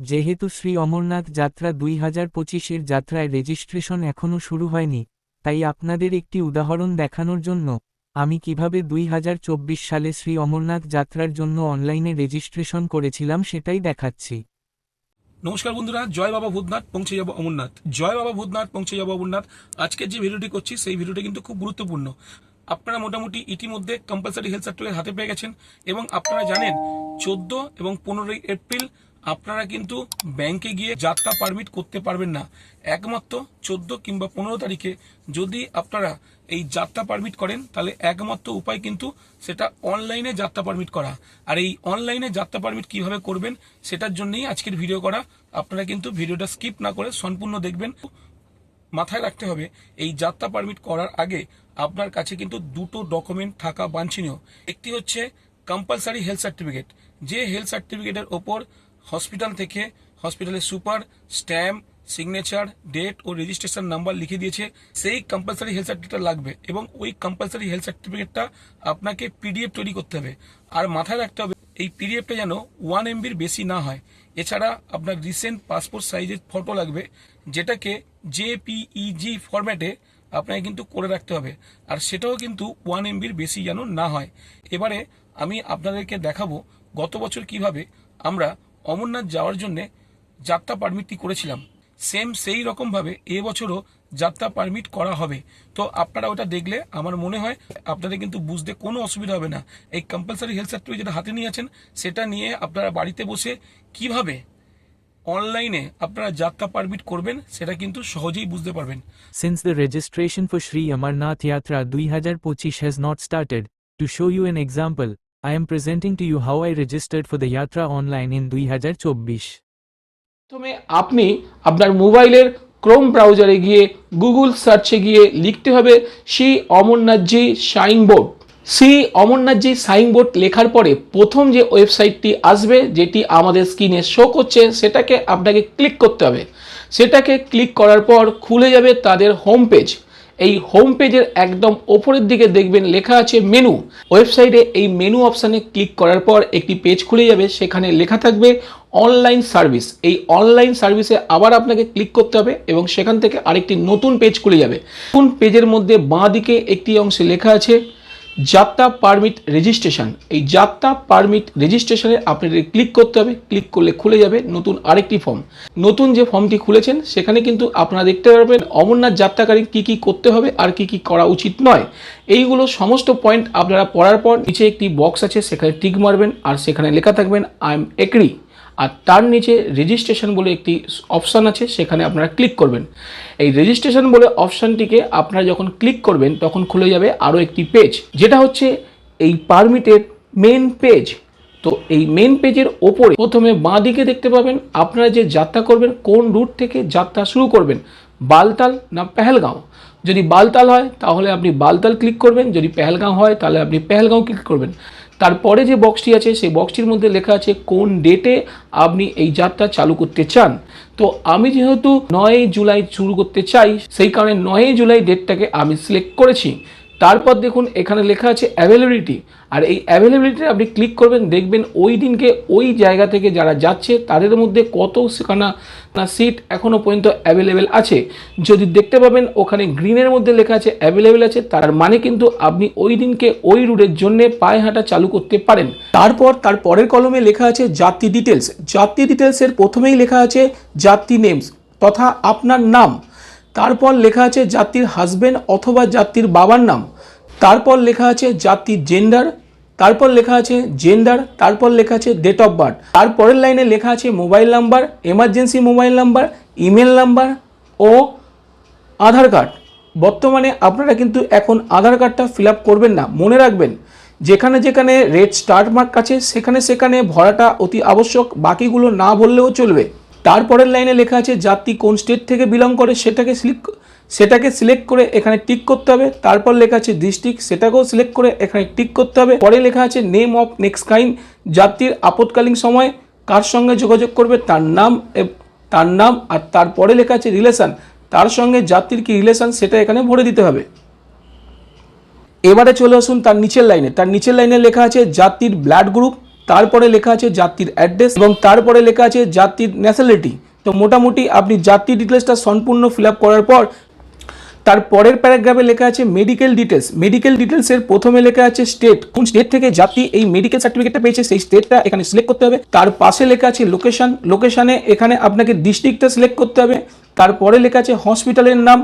যেহেতু শ্রী অমরনাথ যাত্রা দুই হাজার পঁচিশের যাত্রায় রেজিস্ট্রেশন এখনও শুরু হয়নি, তাই আপনাদের একটি উদাহরণ দেখানোর জন্য, আমি কীভাবে দুই হাজার চব্বিশ সালে শ্রী অমরনাথ যাত্রার জন্য অনলাইনে রেজিস্ট্রেশন করেছিলাম সেটাই দেখাচ্ছি। নমস্কার বন্ধুরা, জয় বাবা ভূতনাথ, পৌঁছে যাব অমরনাথ। জয় বাবা ভূতনাথ, পৌঁছে যাব অমরনাথ। আজকের যে ভিডিওটি করছি, সেই ভিডিওটি কিন্তু খুব গুরুত্বপূর্ণ। আপনারা মোটামুটি ইতিমধ্যে কম্পালসারি হেলথ সার্টিফিকেট হাতে পেয়ে গেছেন এবং আপনারা জানেন, চোদ্দ এবং পনেরোই এপ্রিল আপনারা কিন্তু ব্যাংকে গিয়ে যাত্রা পারমিট করতে পারবেন না। একমাত্র চোদ্দ কিংবা পনেরো তারিখে যদি আপনারা এই যাত্রা পারমিট করেন, তাহলে একমাত্র উপায় কিন্তু সেটা অনলাইনে যাত্রা পারমিট করা। আর এই অনলাইনে যাত্রা পারমিট কীভাবে করবেন, সেটার জন্যই আজকের ভিডিও করা। আপনারা কিন্তু ভিডিওটা স্কিপ না করে সম্পূর্ণ দেখবেন। মাথায় রাখতে হবে, এই যাত্রা পারমিট করার আগে আপনার কাছে কিন্তু দুটো ডকুমেন্ট থাকা বাঞ্ছনীয়। একটি হচ্ছে কম্পালসারি হেলথ সার্টিফিকেট যে হেলথ সার্টিফিকেটের ওপর হসপিটাল থেকে হসপিটালের সুপার, স্ট্যাম্প, সিগনেচার, ডেট ও রেজিস্ট্রেশন নাম্বার লিখে দিয়েছে। সেই কম্পালসারি হেলথ সার্টিফিকেটটা লাগবে এবং ওই কম্পালসারি হেলথ সার্টিফিকেটটা আপনাকে পিডিএফ তৈরি করতে হবে। আর মাথায় রাখতে হবে, এই পিডিএফটা যেন ওয়ান এমবির বেশি না হয়। এছাড়া আপনার রিসেন্ট পাসপোর্ট সাইজের ফটো লাগবে, যেটাকে জেপিইজি ফরম্যাটে আপনাকে কিন্তু করে রাখতে হবে। আর সেটাও কিন্তু ওয়ান এমবির বেশি যেন না হয়। এবারে আমি আপনাদেরকে দেখাবো গত বছর কীভাবে আমরা অমরনাথ যাওয়ার জন্য যাত্রা পারমিটটি করেছিলাম। সেম সেই রকমভাবে এবছরও যাত্রা পারমিট করা হবে। তো আপনারা ওটা দেখলে আমার মনে হয় আপনাদের কিন্তু বুঝতে কোনো অসুবিধা হবে না। এই কম্পালসারি হেলথ সার্টিফিকেট যেটা হাতে নিয়ে আছেন সেটা নিয়ে আপনারা বাড়িতে বসে কীভাবে অনলাইনে আপনারা যাত্রা পারমিট করবেন সেটা কিন্তু সহজেই বুঝতে পারবেন। Since the registration for Shri for Sri Amarnath Yatra 2025 has not started to show you an example, I am presenting to you how I registered for the Yatra online in 2024. প্রথমে আপনি আপনার মোবাইলের ক্রোম ব্রাউজারে গিয়ে Google সার্চে গিয়ে লিখতে হবে Shri Amarnathji shrine board Shri Amarnathji shrine board লেখার পরে প্রথম যে ওয়েবসাইটটি আসবে, যেটি আমাদের স্ক্রিনে শো করছে, সেটাকে আপনাকে ক্লিক করতে হবে। সেটাকে ক্লিক করার পর খুলে যাবে তাদের হোম পেজ। এই হোম পেজের একদম ওপরের দিকে দেখবেন লেখা আছে মেনু ওয়েবসাইটে এই মেনু অপশানে ক্লিক করার পর একটি পেজ খুলে যাবে, সেখানে লেখা থাকবে অনলাইন সার্ভিস এই অনলাইন সার্ভিসে আবার আপনাকে ক্লিক করতে হবে এবং সেখান থেকে আরেকটি নতুন পেজ খুলে যাবে। নতুন পেজের মধ্যে বাঁ দিকে একটি অংশে লেখা আছে যাত্রা পারমিট রেজিস্ট্রেশন এই যাত্রা পারমিট রেজিস্ট্রেশনে আপনাদের ক্লিক করতে হবে। ক্লিক করলে খুলে যাবে নতুন আরেকটি ফর্ম নতুন যে ফর্মটি খুলেছেন, সেখানে কিন্তু আপনারা দেখতে পারবেন অমরনাথ যাত্রাকারী কি কি করতে হবে আর কি কি করা উচিত নয়। এইগুলো সমস্ত পয়েন্ট আপনারা পড়ার পর নিচে একটি বক্স আছে, সেখানে টিক মারবেন আর সেখানে লেখা থাকবেন আই এম এগ্রি আর তার নিচে রেজিস্ট্রেশন বলে একটি অপশান আছে, সেখানে আপনারা ক্লিক করবেন। এই রেজিস্ট্রেশন বলে অপশানটিকে আপনারা যখন ক্লিক করবেন, তখন খুলে যাবে আরও একটি পেজ যেটা হচ্ছে এই পারমিটের মেন পেজ তো এই মেন পেজের ওপরে প্রথমে বাঁ দিকে দেখতে পাবেন, আপনারা যে যাত্রা করবেন, কোন রুট থেকে যাত্রা শুরু করবেন, বালতাল না পেহেলগাঁও? যদি বালতাল হয়, তাহলে আপনি বালতাল ক্লিক করবেন, যদি পেহেলগাঁও হয়, তাহলে আপনি পেহেলগাঁও ক্লিক করবেন। তারপরে যে বক্সটি আছে, সেই বক্সটির মধ্যে লেখা আছে কোন ডেটে আপনি এই যাত্রা চালু করতে চান। তো আমি যেহেতু নয় জুলাই শুরু করতে চাই, সেই কারণে নয় জুলাই ডেটটাকে আমি সিলেক্ট করেছি। তারপর দেখুন এখানে লেখা আছে অ্যাভেলেবিলিটি আর এই অ্যাভেলেবিলিটি আপনি ক্লিক করবেন, দেখবেন ওই দিনকে ওই জায়গা থেকে যারা যাচ্ছে, তাদের মধ্যে কত সেখানা না সিট এখনও পর্যন্ত অ্যাভেলেবেল আছে। যদি দেখতে পাবেন, ওখানে গ্রিনের মধ্যে লেখা আছে অ্যাভেলেবেল আছে, তার মানে কিন্তু আপনি ওই দিনকে ওই রুটের জন্য পায়ে হাঁটা চালু করতে পারেন। তারপর তার পরের কলমে লেখা আছে যাত্রী ডিটেলস যাত্রী ডিটেলসের প্রথমেই লেখা আছে যাত্রী নেমস তথা আপনার নাম। তারপর লেখা আছে যাত্রীর হাজবেন্ড অথবা যাত্রীর বাবার নাম। তারপর লেখা আছে জাতির জেন্ডার তারপর লেখা আছে জেন্ডার তারপর লেখা আছে ডেট অফ বার্থ তারপরের লাইনে লেখা আছে mobile number emergency mobile number email number ও আধার কার্ড বর্তমানে আপনারা কিন্তু এখন আধার কার্ডটা ফিল করবেন না। মনে রাখবেন, যেখানে যেখানে রেড স্টার্ট মার্ক আছে, সেখানে সেখানে ভরাটা অতি আবশ্যক, বাকিগুলো না বললেও চলবে। তারপরের লাইনে লেখা আছে যাত্রী কোন স্টেট থেকে বিলং করে সেটাকে সিলেক্ট সেটাকে সিলেক্ট করে এখানে টিক করতে হবে। তারপর লেখা আছে ডিস্ট্রিক্ট সেটাকেও সিলেক্ট করে এখানে টিক করতে হবে। পরে লেখা আছে নেম অফ নেক্সট কাইন যাত্রীর আপৎকালীন সময়, কার সঙ্গে যোগাযোগ করবে, তার নাম তার নাম আর তারপরে লেখা আছে রিলেশন তার সঙ্গে যাত্রীর কি রিলেশান সেটা এখানে ভরে দিতে হবে। এবারে চলে আসুন তার নিচের লাইনে। তার নিচের লাইনে লেখা আছে জাতির ব্লাড গ্রুপ তারপরে লেখা আছে জাতির অ্যাড্রেস এবং তারপরে লেখা আছে জাতির ন্যাশনালিটি তো মোটামুটি আপনি জাতির ডিটেলসটা সম্পূর্ণ ফিল করার পর, তার পরের প্যারাগ্রাফে লেখা আছে মেডিকেল ডিটেলস মেডিকেল ডিটেলসের প্রথমে লেখা আছে স্টেট কোন স্টেট থেকে জাতি এই মেডিকেল সার্টিফিকেটটা পেয়েছে, সেই স্টেটটা এখানে সিলেক্ট করতে হবে। তার পাশে লেখা আছে লোকেশন লোকেশনে এখানে আপনাকে ডিস্ট্রিক্টটা সিলেক্ট করতে হবে। তারপরে লেখা আছে হসপিটালের নাম।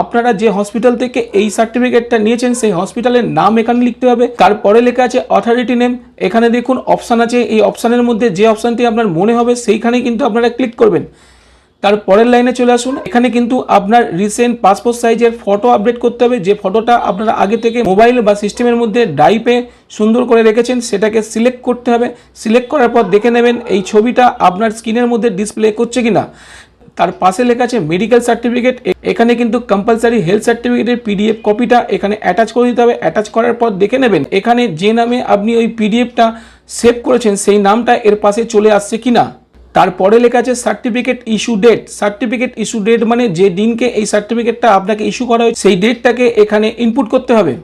আপনারা যে হসপিটাল থেকে এই সার্টিফিকেটটা নিয়েছেন, সেই হসপিটালের নাম এখানে লিখতে হবে। তারপরে লেখা আছে অথরিটি নেম এখানে দেখুন অপশান আছে। এই অপশানের মধ্যে যে অপশানটি আপনার মনে হবে সেইখানেই কিন্তু আপনারা ক্লিক করবেন। তার পরের লাইনে চলে আসুন। এখানে কিন্তু আপনার রিসেন্ট পাসপোর্ট সাইজের ফটো আপডেট করতে হবে। যে ফটোটা আপনারা আগে থেকে মোবাইল বা সিস্টেমের মধ্যে ডাইপে সুন্দর করে রেখেছেন, সেটাকে সিলেক্ট করতে হবে। সিলেক্ট করার পর দেখে নেবেন এই ছবিটা আপনার স্ক্রিনের মধ্যে ডিসপ্লে করছে কিনা। তার পাশে লেখা আছে মেডিকেল সার্টিফিকেট এখানে কিন্তু কম্পালসারি হেলথ সার্টিফিকেটের পিডিএফ কপিটা এখানে অ্যাটাচ করে দিতে হবে। অ্যাটাচ করার পর দেখে নেবেন, এখানে যে নামে আপনি ওই পিডিএফটা সেভ করেছেন, সেই নামটা এর পাশে চলে আসছে কিনা। তারপরে লেখা আছে certificate issue date certificate issue date মানে যে দিনকে এই সার্টিফিকেটটা আপনাকে ইস্যু করা হয়েছে সেই ডেটটাকে এখানে ইনপুট করতে হবে।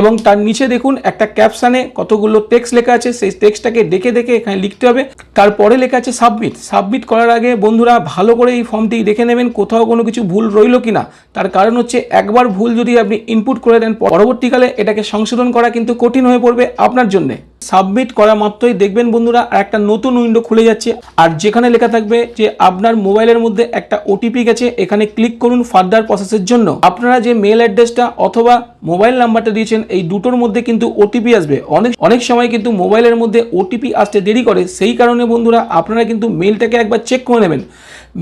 এবং তার নিচে দেখুন একটা ক্যাপশানে কতগুলো টেক্সট লেখা আছে, সেই টেক্সটটাকে দেখে দেখে এখানে লিখতে হবে। তারপরে লেখা আছে সাবমিট সাবমিট করার আগে বন্ধুরা ভালো করে এই ফর্মটি দেখে নেবেন কোথাও কোনো কিছু ভুল রইল কি না তার কারণ হচ্ছে একবার ভুল যদি আপনি ইনপুট করে দেন, পরবর্তীকালে এটাকে সংশোধন করা কিন্তু কঠিন হয়ে পড়বে আপনার জন্যে। সাবমিট করা মাত্রই দেখবেন বন্ধুরা একটা নতুন উইন্ডো খুলে যাচ্ছে। আর যেখানে লেখা থাকবে যে আপনার মোবাইলের মধ্যে একটা ওটিপি গেছে, এখানে ক্লিক করুন ফার্দার প্রসেসের জন্য। আপনারা যে মেল অ্যাড্রেসটা অথবা মোবাইল নাম্বারটা দিয়েছেন, এই দুটোর মধ্যে কিন্তু ওটিপি আসবে। অনেক অনেক সময় কিন্তু মোবাইলের মধ্যে ওটিপি আসতে দেরি করে। সেই কারণে বন্ধুরা আপনারা কিন্তু মেলটাকে একবার চেক করে নেবেন।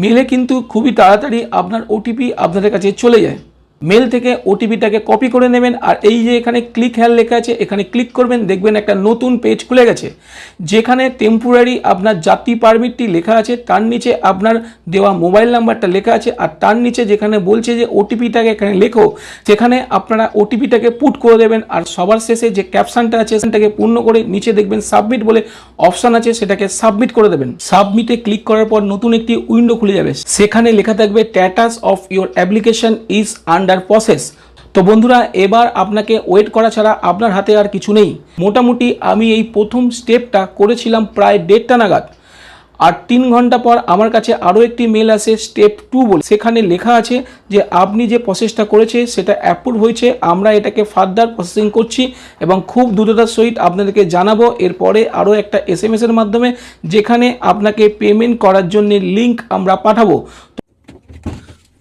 মেলে কিন্তু খুবই তাড়াতাড়ি আপনার ওটিপি আপনাদের কাছে চলে যায়। মেল থেকে ওটিপিটাকে কপি করে নেবেন আর এই যে এখানে ক্লিক হ্যাল লেখা আছে, এখানে ক্লিক করবেন, দেখবেন একটা নতুন পেজ খুলে গেছে, যেখানে টেম্পোরারি আপনার জাতি পারমিটটি লেখা আছে, তার নিচে আপনার দেওয়া মোবাইল নাম্বারটা লেখা আছে আর তার নিচে যেখানে বলছে যে ওটিপিটাকে এখানে লেখো, সেখানে আপনারা ওটিপিটাকে পুট করে দেবেন আর সবার শেষে যে ক্যাপশনটা আছে, সেটাকে পূর্ণ করে নিচে দেখবেন সাবমিট বলে অপশান আছে, সেটাকে সাবমিট করে দেবেন। সাবমিটে ক্লিক করার পর নতুন একটি উইন্ডো খুলে যাবে, সেখানে লেখা থাকবে status of your application is under process তো বন্ধুরা, এবার আপনাকে ওয়েট করা ছাড়া আপনার হাতে আর কিছু নেই। মোটামুটি আমি এই প্রথম স্টেপটা করেছিলাম প্রায় দেড়টা নাগাদ। আর তিন ঘণ্টা পর আমার কাছে আরও একটি মেল আসে স্টেপ টু বলে। সেখানে লেখা আছে যে, আপনি যে প্রসেসটা করেছে, সেটা অ্যাপ্রুভ হয়েছে, আমরা এটাকে ফার্দার প্রসেসিং করছি এবং খুব দ্রুততার সহিত আপনাদেরকে জানাব। এরপরে আরও একটা এস এর মাধ্যমে, যেখানে আপনাকে পেমেন্ট করার জন্য লিঙ্ক আমরা পাঠাবো।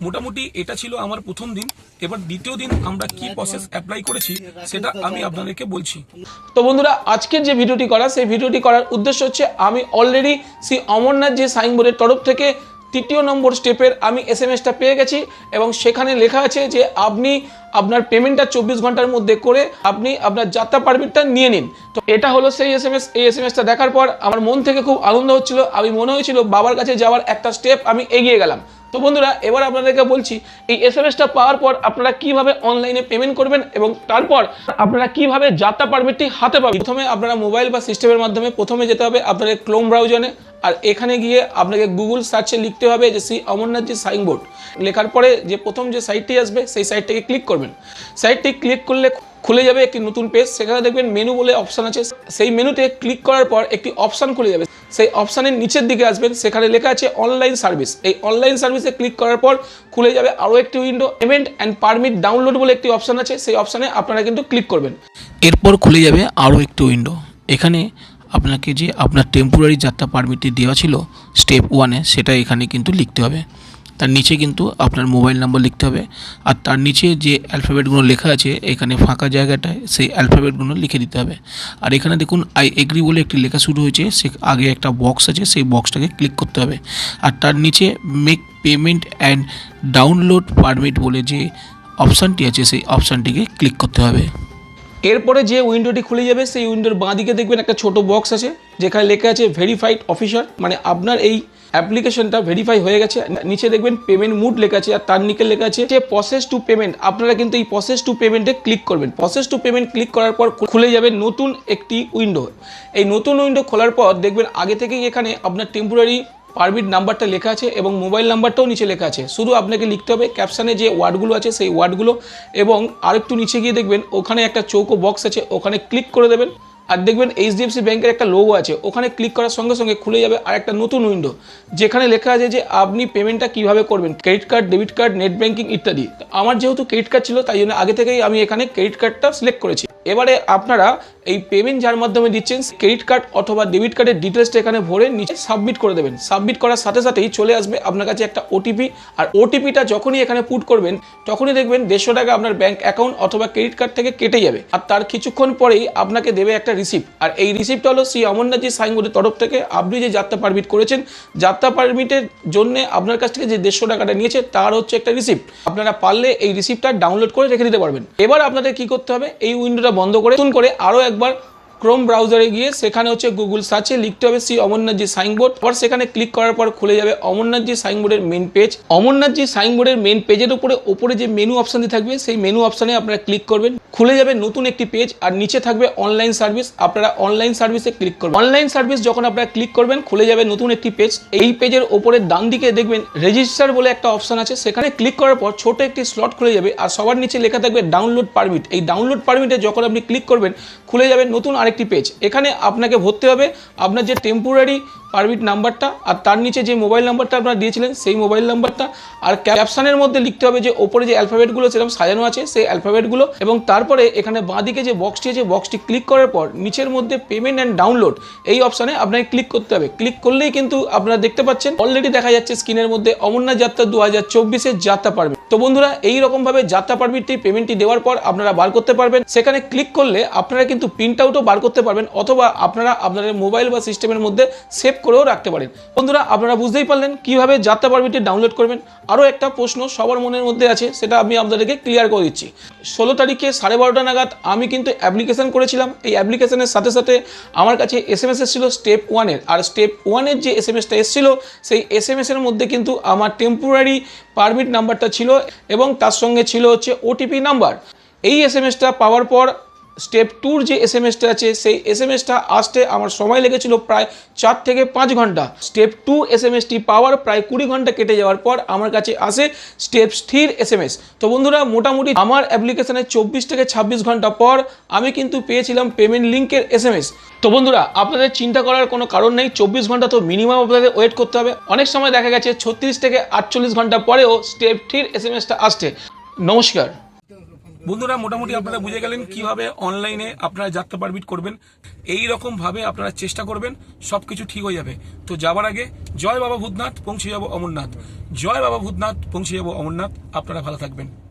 মোটামুটি এটা ছিল আমার প্রথম দিন। এবার দ্বিতীয় দিন আমরা কি প্রসেস অ্যাপ্লাই করেছি সেটা আমি আপনাদেরকে বলছি। তো বন্ধুরা আজকের যে ভিডিওটি করা সেই ভিডিওটি করার উদ্দেশ্য হচ্ছে আমি অলরেডি শ্রী অমরনাথ যে সাইনবোর্ডের তরফ থেকে তৃতীয় নম্বর স্টেপের আমি এস এম এসটা পেয়ে গেছি এবং সেখানে লেখা আছে যে আপনি আপনার পেমেন্টটা চব্বিশ ঘণ্টার মধ্যে করে আপনি আপনার যাত্রা পারমিটটা নিয়ে নিন। তো এটা হলো সেই এস এম এস এই এস এম এসটা দেখার পর আমার মন থেকে খুব আনন্দ হচ্ছিল। আমি মনে হয়েছিল বাবার কাছে যাওয়ার একটা স্টেপ আমি এগিয়ে গেলাম। তো বন্ধুরা, এবার আপনাদেরকে বলছি, এই এস এম এসটা পাওয়ার পর আপনারা কীভাবে অনলাইনে পেমেন্ট করবেন এবং তারপর আপনারা কীভাবে যাত্রা পারমিটটি হাতে পাবেন? প্রথমে আপনারা মোবাইল বা সিস্টেমের মাধ্যমে প্রথমে যেতে হবে আপনাদের ক্লোম ব্রাউজারে আর এখানে গিয়ে আপনাকে গুগল সার্চে লিখতে হবে যে শ্রী অমরনাথজি সাইনবোর্ড লেখার পরে যে প্রথম যে সাইটটি আসবে, সেই সাইটটিকে ক্লিক করবেন। সাইটটি ক্লিক করলে খুলে যাবে একটি নতুন পেজ সেখানে দেখবেন মেনু বলে অপশান আছে। সেই মেনুতে ক্লিক করার পর একটি অপশান খুলে যাবে। সেই অপশানের নিচের দিকে আসবেন। সেখানে লেখা আছে অনলাইন সার্ভিস এই অনলাইন সার্ভিসে ক্লিক করার পর খুলে যাবে আরও একটি window payment and permit download বলে একটি অপশান আছে। সেই অপশানে আপনারা কিন্তু ক্লিক করবেন। এরপর খুলে যাবে আরও একটি উইন্ডো এখানে আপনাকে যে আপনার টেম্পোরারি যাত্রা পারমিটটি দেওয়া ছিল স্টেপ ওয়ানে সেটা এখানে কিন্তু লিখতে হবে। তার নিচে কিন্তু আপনার মোবাইল নাম্বার লিখতে হবে। আর তার নিচে যে অ্যালফাবেটগুলো লেখা আছে, এখানে ফাঁকা জায়গাটায় সেই অ্যালফাবেটগুলো লিখে দিতে হবে। আর এখানে দেখুন আই এগ্রি বলে একটি লেখা শুরু হয়েছে। সে আগে একটা বক্স আছে, সেই বক্সটাকে ক্লিক করতে হবে। আর তার নিচে make payment and download permit বলে যে অপশানটি আছে, সেই অপশানটিকে ক্লিক করতে হবে। এরপরে যে উইন্ডোটি খুলে যাবে, সেই উইন্ডোর বাঁ দিকে দেখবেন একটা ছোট বক্স আছে, যেখানে লেখা আছে ভেরিফাইড অফিসার মানে আপনার এই অ্যাপ্লিকেশনটা ভেরিফাই হয়ে গেছে। নিচে দেখবেন পেমেন্ট মুড লেখা আছে আর তার নিকে লেখা আছে যে প্রসেস টু পেমেন্ট আপনারা কিন্তু এই প্রসেস টু পেমেন্টে ক্লিক করবেন। প্রসেস টু পেমেন্ট ক্লিক করার পর খুলে যাবে নতুন একটি উইন্ডো এই নতুন উইন্ডো খোলার পর দেখবেন আগে থেকেই এখানে আপনার টেম্পোরারি পারমিট নাম্বারটা লেখা আছে এবং মোবাইল নাম্বারটাও নিচে লেখা আছে। শুধু আপনাকে লিখতে হবে ক্যাপশানে যে ওয়ার্ডগুলো আছে সেই ওয়ার্ডগুলো এবং আরেকটু নিচে গিয়ে দেখবেন ওখানে একটা চৌকো বক্স আছে, ওখানে ক্লিক করে দেবেন। আর দেখবেন এইচডিএফসি ব্যাংকের একটা লোগো আছে, ওখানে ক্লিক করার সঙ্গে সঙ্গে খুলে যাবে আর একটা নতুন উইন্ডো যেখানে লেখা আছে যে আপনি পেমেন্টটা কীভাবে করবেন credit card debit card net banking ইত্যাদি। আমার যেহেতু ক্রেডিট কার্ড ছিল, তাই জন্য আগে থেকেই আমি এখানে ক্রেডিট কার্ডটা সিলেক্ট করেছি। এবারে আপনারা এই পেমেন্ট যার মাধ্যমে দিচ্ছেন ক্রেডিট কার্ড অথবা ডেবিট কার্ডের ডিটেলসটা এখানে ভরে নিচে সাবমিট করে দেবেন। সাবমিট করার সাথে সাথেই চলে আসবে আপনার কাছে একটা ওটিপি আর ওটিপিটা যখনই এখানে পুট করবেন, তখনই দেখবেন দেড়শো টাকা আপনার ব্যাংক অ্যাকাউন্ট অথবা ক্রেডিট কার্ড থেকে কেটে যাবে। আর তার কিছুক্ষণ পরেই আপনাকে দেবে একটা রিসিপ্ট আর এই রিসিপ্টটা হলো শ্রী অমরনাথজি সাইনবোর্ডের তরফ থেকে আপনি যে যাত্রা পারমিট করেছেন, যাত্রা পারমিটের জন্য আপনার কাছ থেকে যে দেড়শো টাকাটা নিয়েছে, তার হচ্ছে একটা রিসিপ্ট আপনারা পারলে এই রিসিপ্টটা ডাউনলোড করে রেখে দিতে পারবেন। এবার আপনাদের কি করতে হবে? এই উইন্ডোটা বন্ধ করে নতুন করে আরও একবার ক্রোম ব্রাউজারে গিয়ে সেখানে হচ্ছে গুগল সার্চে লিখতে হবে শ্রী অমরনাথজি সাইনবোর্ড পর সেখানে ক্লিক করার পর খুলে যাবে অমরনাথজি সাইনবোর্ডের মেন পেজ অমরনাথজি সাইনবোর্ডের মেন পেজের উপরে ওপরে যে মেনু অপশানটি থাকবে, সেই মেনু অপশানে আপনারা ক্লিক করবেন। খুলে যাবে নতুন একটি পেজ আর নিচে থাকবে অনলাইন সার্ভিস আপনারা অনলাইন সার্ভিসে ক্লিক করবেন। অনলাইন সার্ভিস যখন আপনারা ক্লিক করবেন, খুলে যাবে নতুন একটি পেজ এই পেজের ওপরে ডান দিকে দেখবেন রেজিস্টার বলে একটা অপশন আছে। সেখানে ক্লিক করার পর ছোট একটি স্লট খুলে যাবে আর সবার নিচে লেখা থাকবে ডাউনলোড পারমিট এই ডাউনলোড পারমিটে যখন আপনি ক্লিক করবেন, খুলে যাবে নতুন আরেকটি পেজ এখানে আপনাকে ভরতে হবে আপনার যে টেম্পোরারি পারমিট নাম্বারটা আর তার নিচে যে মোবাইল নাম্বারটা আপনারা দিয়েছিলেন, সেই মোবাইল নাম্বারটা আর ক্যাপশনের মধ্যে লিখতে হবে যে ওপরে যে অ্যালফাবেটগুলো সেরকম সাজানো আছে, সেই অ্যালফাবেটগুলো এবং তারপরে এখানে বাঁদিকে যে বক্সটি আছে বক্সটি ক্লিক করার পর নিচের মধ্যে পেমেন্ট অ্যান্ড ডাউনলোড এই অপশানে আপনাকে ক্লিক করতে হবে। ক্লিক করলেই কিন্তু আপনারা দেখতে পাচ্ছেন অলরেডি দেখা যাচ্ছে স্ক্রিনের মধ্যে অমরনাথ যাত্রা দু হাজার চব্বিশের যাত্রা পারমিট তো বন্ধুরা এই রকমভাবে যাত্রা পারমিটটি পেমেন্টটি দেওয়ার পর আপনারা বার করতে পারবেন। সেখানে ক্লিক করলে আপনারা কিন্তু প্রিন্ট আউটও বার করতে পারবেন অথবা আপনারা আপনাদের মোবাইল বা সিস্টেমের মধ্যে সেভ করেও রাখতে পারেন। বন্ধুরা, আপনারা বুঝতেই পারলেন কীভাবে যাত্রা পারমিটটি ডাউনলোড করবেন। আরও একটা প্রশ্ন সবার মনের মধ্যে আছে, সেটা আমি আপনাদেরকে ক্লিয়ার করে দিচ্ছি। ষোলো তারিখে সাড়ে বারোটা নাগাদ আমি কিন্তু অ্যাপ্লিকেশন করেছিলাম। এই অ্যাপ্লিকেশনের সাথে সাথে আমার কাছে এস এম এস এসেছিল স্টেপ ওয়ানের আর স্টেপ ওয়ানের যে এস এম এসটা এসেছিল, সেই এস এম এসের মধ্যে কিন্তু আমার টেম্পোরারি পারমিট নাম্বারটা ছিল এবং তার সঙ্গে ছিল হচ্ছে ওটিপি নাম্বার এই এস এম এসটা পাওয়ার পর স্টেপ টুর যে এস এম এসটা আছে, সেই এস এম এসটা আসতে আমার সময় লেগেছিল প্রায় চার থেকে পাঁচ ঘণ্টা। স্টেপ টু এস এম এসটি পাওয়ার প্রায় কুড়ি ঘণ্টা কেটে যাওয়ার পর আমার কাছে আসে স্টেপ স্থির এস এম এস তো বন্ধুরা, মোটামুটি আমার অ্যাপ্লিকেশনের চব্বিশ থেকে ছাব্বিশ ঘণ্টা পর আমি কিন্তু পেয়েছিলাম পেমেন্ট লিঙ্কের এস এম এস তো বন্ধুরা, আপনাদের চিন্তা করার কোনো কারণ নেই, চব্বিশ ঘণ্টা তো মিনিমাম আপনাদের ওয়েট করতে হবে। অনেক সময় দেখা গেছে ছত্রিশ থেকে আটচল্লিশ ঘণ্টা পরেও স্টেপ থ্রির এস এম এসটা আসছে। নমস্কার। বন্ধুরা, মোটামুটি আপনারা বুঝে গেলেন কীভাবে অনলাইনে আপনারা যাত্রা পারমিট করবেন। এই রকম ভাবে আপনারা চেষ্টা করবেন সব কিছু ঠিক হয়ে যাবে। তো যাবার আগে, জয় বাবা ভূতনাথ, পৌঁছে যাব অমরনাথ। জয় বাবা ভূতনাথ, পৌঁছে যাব অমরনাথ। আপনারা ভালো থাকবেন।